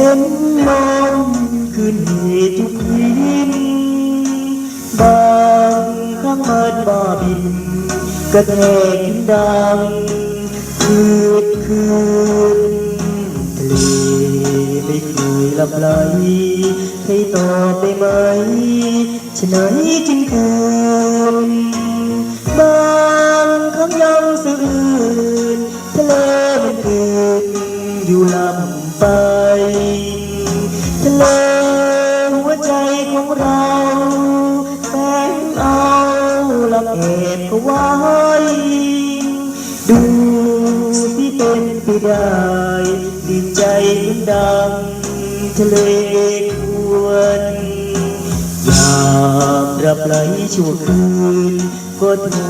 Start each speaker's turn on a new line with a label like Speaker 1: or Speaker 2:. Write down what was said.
Speaker 1: ฉันนอนคืนนี้ทุกคืนบางครั้งมันบ้าบินกระแทกดังคืนคืนทะเลไม่เคยลับไหลให้ต่อไปไหมฉันไหนจึงคืนบางครั้งยังสื่อื้นทะเลมันคืนอยู่ลำ ไปทะเลหัวใจของเราแฝงเอาละเอ็ดก็ไว้ดูที่เป็นไปได้ดีใจเหมือนดังทะเลควรยามรับไหลชั่วคืนก็ถู